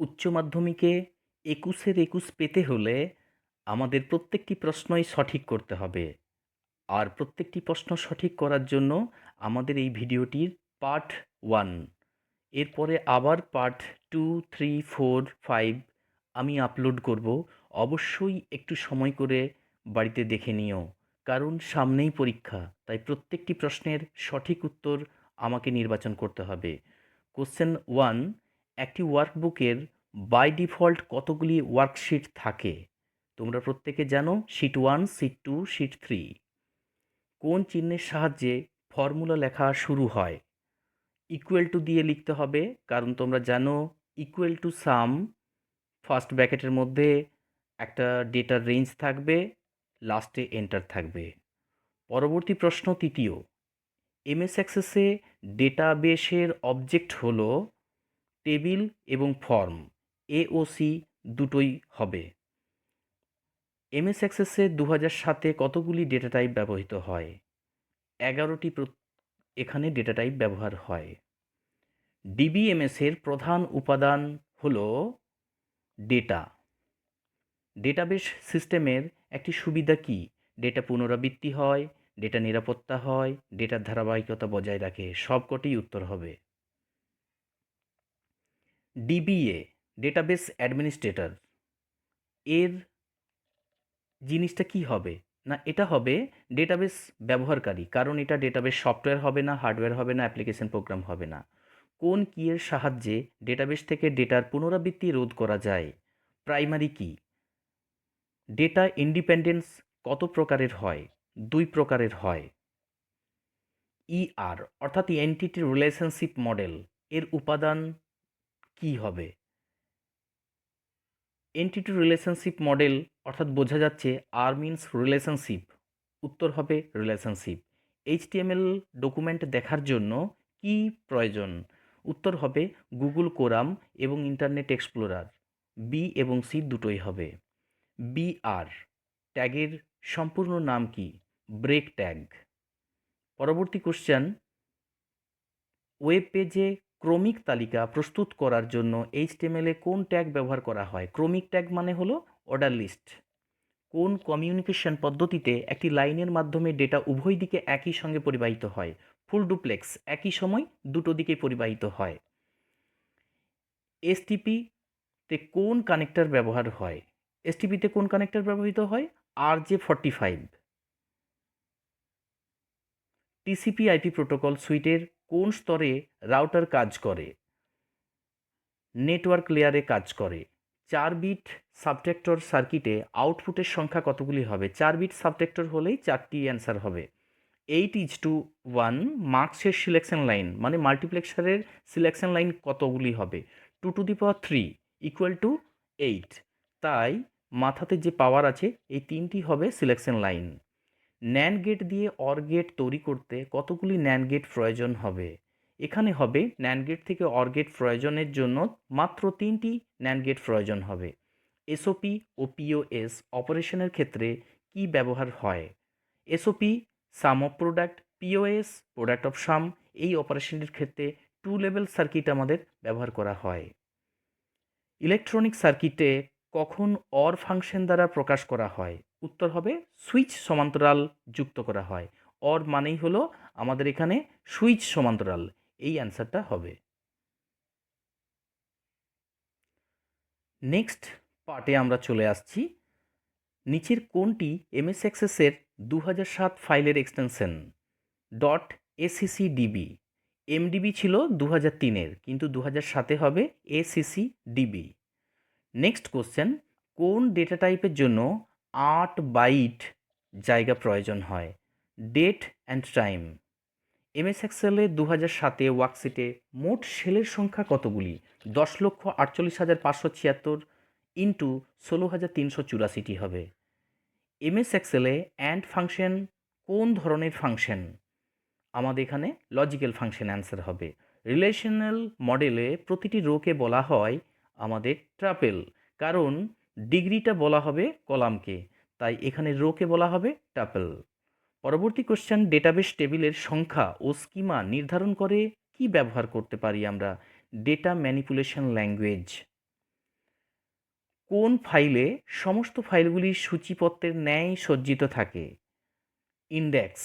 উচ্চ মাধ্যমিকে একুশের একুশ পেতে হলে আমাদের প্রত্যেকটি প্রশ্নই সঠিক করতে হবে। আর প্রত্যেকটি প্রশ্ন সঠিক করার জন্য আমাদের এই ভিডিওটির পার্ট ওয়ান। এরপরে আবার part two, three, four, five আমি আপলোড করব। অবশ্যই একটু সময় করে বাড়িতে দেখে নিও, কারণ সামনেই পরীক্ষা, তাই প্রত্যেকটি প্রশ্নের সঠিক উত্তর আমাকে নির্বাচন করতে হবে। কোশ্চেন ওয়ান একটি ওয়ার্কবুকের বাই ডিফল্ট কতগুলি ওয়ার্কশিট থাকে? তোমরা প্রত্যেকে জানো sheet one sheet two sheet three কোন চিহ্নের সাহায্যে ফর্মুলা লেখা শুরু হয়? ইকুয়াল টু দিয়ে লিখতে হবে, কারণ তোমরা জানো ইকুয়াল টু সাম ফার্স্ট ব্র্যাকেটের মধ্যে একটা ডেটার রেঞ্জ থাকবে লাস্টে এন্টার থাকবে। পরবর্তী প্রশ্ন তৃতীয়। এমএস অ্যাক্সেসে ডেটাবেসের অবজেক্ট হলো টেবিল এবং ফর্ম এওসি দুটোই হবে। এমএস অ্যাক্সেসে দু হাজার সাতে কতগুলি ডেটা টাইপ ব্যবহৃত হয়? এগারোটি এখানে ডেটা টাইপ ব্যবহার হয়। ডিবিএমএসের প্রধান উপাদান হল ডেটা। ডেটাবেস সিস্টেমের একটি সুবিধা কি? ডেটা পুনরাবৃত্তি হয়, ডেটা নিরাপত্তা হয়, ডেটার ধারাবাহিকতা বজায় রাখে সবকটি উত্তর হবে। ডিবিএ ডেটাবেস অ্যাডমিনিস্ট্রেটর এর জিনিসটা কি হবে? না, এটা হবে ডেটাবেস ব্যবহারকারী, কারণ এটা ডেটাবেস সফটওয়্যার হবে না হার্ডওয়্যার হবে না অ্যাপ্লিকেশন প্রোগ্রাম হবে না। কোন কিয়ের সাহায্যে ডেটাবেস থেকে ডেটার পুনরাবৃত্তি রোধ করা যায়? প্রাইমারি কি ডেটা ইন্ডিপেন্ডেন্স কত প্রকারের হয়? দুই প্রকারের হয়। ইআর অর্থাৎ এন্টিটি রিলেশনশিপ মডেল এর উপাদান কি হবে? এন্টিটি রিলেশনশিপ মডেল অর্থাৎ বোঝা যাচ্ছে আর মিনস রিলেশনশিপ উত্তর হবে রিলেশনশিপ এইচটিএমএল ডকুমেন্ট দেখার জন্য কি প্রয়োজন? উত্তর হবে গুগল কোরাম এবং ইন্টারনেট এক্সপ্লোরার বি এবং সি দুটোই হবে। বি আর ট্যাগের সম্পূর্ণ নাম কি? ব্রেক ট্যাগ পরবর্তী কোশ্চেন ওয়েব পেজে ক্রমিক তালিকা প্রস্তুত করার জন্য এইচটিএমএলে কোন ট্যাগ ব্যবহার করা হয়? ক্রমিক ট্যাগ মানে হলো অর্ডার লিস্ট। কোন কমিউনিকেশন পদ্ধতিতে একটি লাইনের মাধ্যমে ডেটা উভয় দিকে একই সঙ্গে পরিবাহিত হয়? ফুল ডুপ্লেক্স, একই সময় দুটো দিকে পরিবাহিত হয়। এসটিপিতে কোন কানেক্টর ব্যবহার হয়? এসটিপিতে কোন কানেক্টর ব্যবহৃত হয়? R J forty five. TCP IP protocol সুইটের কোন স্তরে রাউটার কাজ করে? নেটওয়ার্ক লেয়ারে কাজ করে। চার বিট সাবটেক্টর সার্কিটে আউটপুটের সংখ্যা কতগুলি হবে? চার বিট সাবটেক্টর হলেই চারটি অ্যান্সার হবে। এইট ইজ টু ওয়ান মার্কসের সিলেকশন লাইন মানে মাল্টিপ্লেক্সারের সিলেকশন লাইন কতগুলি হবে? Two to the power three equal to eight তাই মাথাতে যে পাওয়ার আছে, এই তিনটি হবে সিলেকশন লাইন ন্যান গেট দিয়ে অর গেট তৈরি করতে কতগুলি ন্যান গেট প্রয়োজন হবে? এখানে হবে ন্যান গেট থেকে অর গেট প্রয়োজনের জন্য মাত্র তিনটি ন্যান গেট প্রয়োজন হবে। এসওপি ও পিওএস অপারেশনের ক্ষেত্রে কি ব্যবহার হয়? SOP sum of product POS product of sum এই অপারেশনের ক্ষেত্রে টু লেভেল সার্কিট আমাদের ব্যবহার করা হয়। ইলেকট্রনিক সার্কিটে কখন অর ফাংশন দ্বারা প্রকাশ করা হয়? উত্তর হবে সুইচ সমান্তরাল যুক্ত করা হয়। অর মানেই হলো আমাদের এখানে সুইচ সমান্তরাল। এই অ্যান্সারটা হবে। নেক্সট পার্টে আমরা চলে আসছি। নিচের কোনটি এমএস এক্সেসের দু সাত ফাইলের extension dot ACC DB MDB ছিল দু হাজার তিনের, কিন্তু দু হাজার সাতে হবে এসিসি ডিবি নেক্সট কোশ্চেন, কোন ডেটা টাইপের জন্য আট বাইট জায়গা প্রয়োজন হয়। ডেট অ্যান্ড টাইম এমএস এক্সেলে দু হাজার সাতে ওয়ার্কশিটে মোট সেলের সংখ্যা কতগুলি? দশ লক্ষ আটচল্লিশ হাজার পাঁচশো ছিয়াত্তর ইন্টু ষোলো হাজার তিনশো চুরাশিটি হবে। এমএস এক্সেলে অ্যান্ড ফাংশন কোন ধরনের ফাংশন আমাদের এখানে লজিক্যাল ফাংশন অ্যান্সার হবে। রিলেশনাল মডেলে প্রতিটি রোকে বলা হয় আমাদের ট্রাপেল কারণ ডিগ্রিটা বলা হবে কলামকে, তাই এখানে রোকে বলা হবে টাপেল। পরবর্তী কোশ্চেন ডেটাবেস টেবিলের সংখ্যা ও স্কিমা নির্ধারণ করে কি ব্যবহার করতে পারি আমরা? ডেটা ম্যানিপুলেশন ল্যাঙ্গুয়েজ কোন ফাইলে সমস্ত ফাইলগুলি সূচিপত্রের ন্যায় সজ্জিত থাকে? ইন্ডেক্স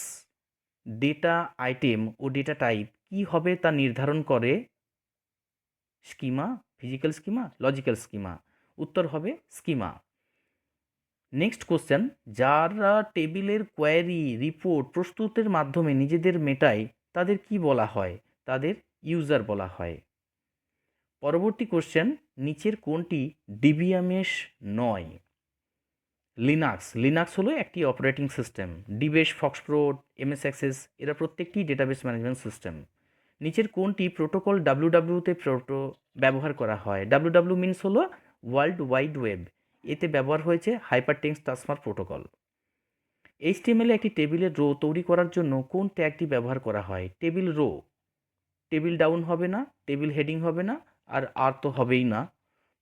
ডেটা আইটেম ও ডেটা টাইপ কী হবে তা নির্ধারণ করে? Schema physical schema logical schema উত্তর হবে স্কিমা। নেক্সট কোশ্চেন, যারা টেবিলের কোয়ারি, রিপোর্ট, প্রস্তুতের মাধ্যমে নিজেদের মেটায়, তাদের কি বলা হয়? তাদের ইউজার বলা হয়। পরবর্তী কোশ্চেন, নিচের কোনটি ডিবিএমএস নয়? লিনাক্স লিনাক্স হলো একটি operating system. DBase FoxPro MS access, এরা প্রত্যেকটি ডেটাবেস ম্যানেজমেন্ট সিস্টেম। নিচের কোনটি প্রোটোকল ডাব্লিউডাব্লিউতে প্রোটো ব্যবহার করা হয়? ডাব্লিউডাব্লিউ মিনস হলো ওয়ার্ল্ড ওয়াইড ওয়েব। এতে ব্যবহার হয়েছে হাইপার টেক্সট ট্রান্সফার প্রোটোকল। এইচটিএমএলে একটি টেবিলের রো তৈরি করার জন্য কোন ট্যাগটি ব্যবহার করা হয়? Table row. টেবিল ডাউন হবে না, টেবিল হেডিং হবে না, আর আর তো হবেই না।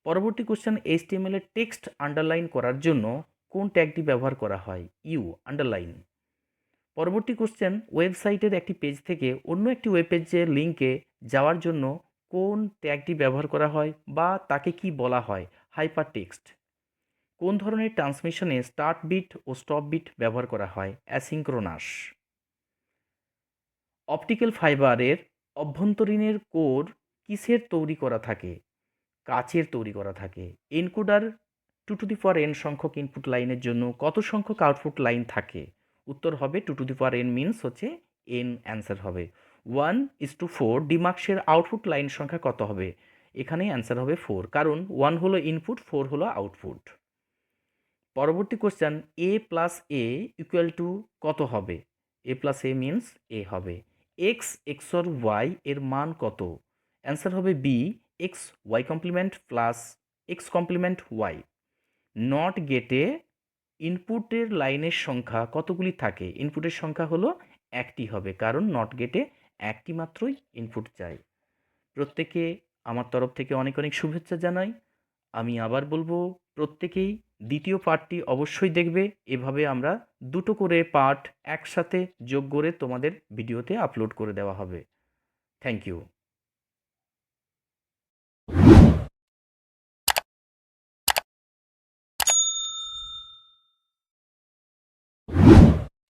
পরবর্তী কোশ্চেন, এইচটিএমএল এর টেক্সট আন্ডারলাইন করার জন্য কোন ট্যাগটি ব্যবহার করা হয়? You, underline. পরবর্তী কোশ্চেন, ওয়েবসাইটের একটি পেজ থেকে অন্য একটি ওয়েব পেজের লিঙ্কে যাওয়ার জন্য কোন ট্যাগটি ব্যবহার করা হয় বা তাকে কি বলা হয়? হাইপার টেক্সট কোন ধরনের ট্রান্সমিশনে স্টার্ট বিট ও স্টপ বিট ব্যবহার করা হয়? অ্যাসিঙ্ক্রোনাস। অপটিক্যাল ফাইবারের অভ্যন্তরীণের কোর কিসের তৈরি করা থাকে? কাচের তৈরি করা থাকে। Encoder two to the power N সংখ্যক ইনপুট লাইনের জন্য কত সংখ্যক আউটপুট লাইন থাকে? উত্তর হবে two to the power N means হচ্ছে এন অ্যান্সার হবে। ওয়ান ইস টু ফোর ডিমার্কসের আউটপুট লাইন সংখ্যা কত হবে? এখানে অ্যান্সার হবে ফোর কারণ ওয়ান হলো ইনপুট ফোর হলো আউটপুট পরবর্তী question A plus A equal to কত হবে? এ প্লাস এ মিনস এ হবে। এক্স এক্সর ওয়াই এর মান কত? অ্যান্সার হবে B X Y complement plus X complement Y not গেটে ইনপুটের লাইনের সংখ্যা কতগুলি থাকে? ইনপুটের সংখ্যা হলো একটি হবে, কারণ নট গেটে একটি মাত্রই ইনপুট চাই। প্রত্যেকে আমার তরফ থেকে অনেক অনেক শুভেচ্ছা জানাই। আমি আবার বলব, প্রত্যেকেই দ্বিতীয় পার্টটি অবশ্যই দেখবে। এভাবে আমরা দুটো করে পার্ট একসাথে যোগ করে তোমাদের ভিডিওতে আপলোড করে দেওয়া হবে। Thank you